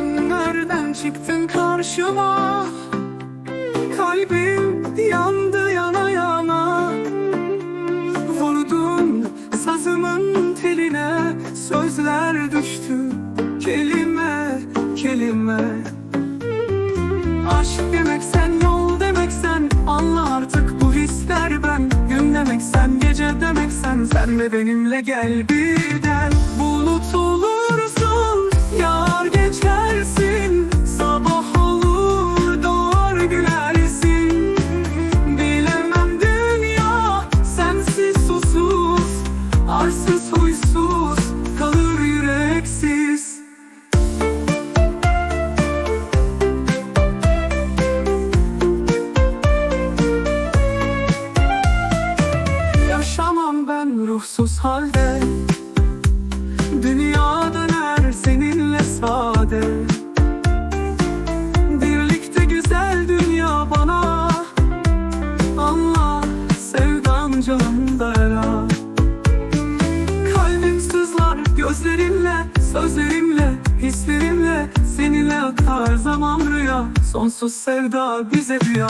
nereden çıktın karşıma? Kalbim yandı yana yana. Vurdun sazımın teline Sözler düştü kelime kelime. Aşk demek sen yol demek sen Anla artık bu hisler ben. Gün demek sen gece demek sen Sen de benimle gel birden. Bulut halde. Dünya döner seninle sade. Birlikte güzel dünya bana. Anla sevdam canımda yara Kalbim sızlar gözlerimle Sözlerimle, hislerimle. Seninle akar zaman rüya. Sonsuz sevda bize rüya.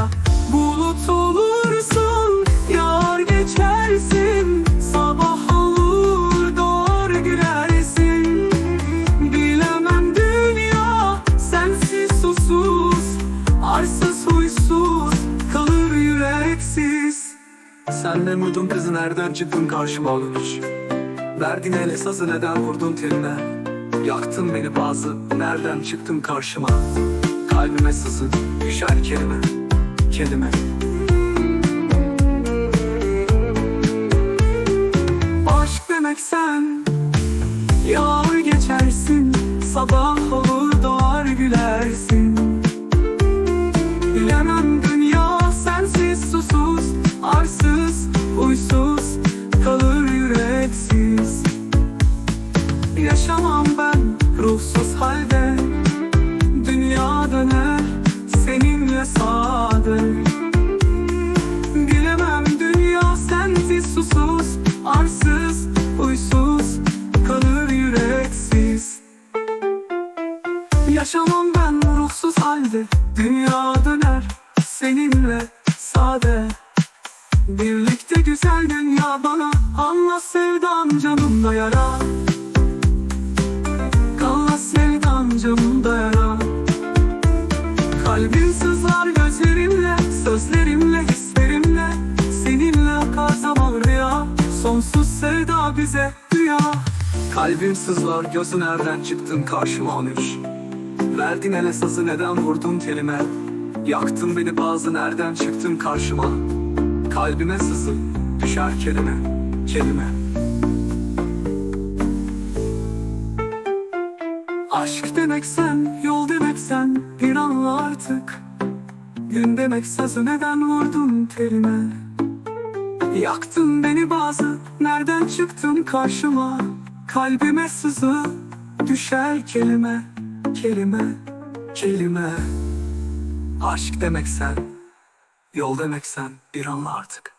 Bulut olursun Yar geçersin Sen de mudun kızı nereden çıktın karşıma olmuş Verdin ele sazı neden vurdun teline? Yaktın beni bazı nereden çıktın karşıma? Kalbime sızı düşer kelime Kelime. Aşk demek sen Yağar geçersin Sabah ruhsuz halde Dünya döner seninle sade. Birlikte güzel dünya bana Anla sevdam canımda yara. Kanla sevdam canımda yara. Kalbim sızlar gözlerimle Sözlerimle, hislerimle. Seninle akar zaman rüya. Sonsuz sevda bize rüya. Kalbim sızlar gözü nereden çıktın karşıma onur Verdin ele sazı neden vurdun telime? Yaktın beni bazı nereden çıktın karşıma? Kalbime sızı düşer kelime kelime. Aşk demek sen, yol demek sen Bir anla artık. Gün demek sazı neden vurdun telime? Yaktın beni bazı Nereden çıktın karşıma? Kalbime sızı Düşer kelime Kelime Kelime. Aşk demek sen Yol demek sen Bir anla artık.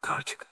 Karçık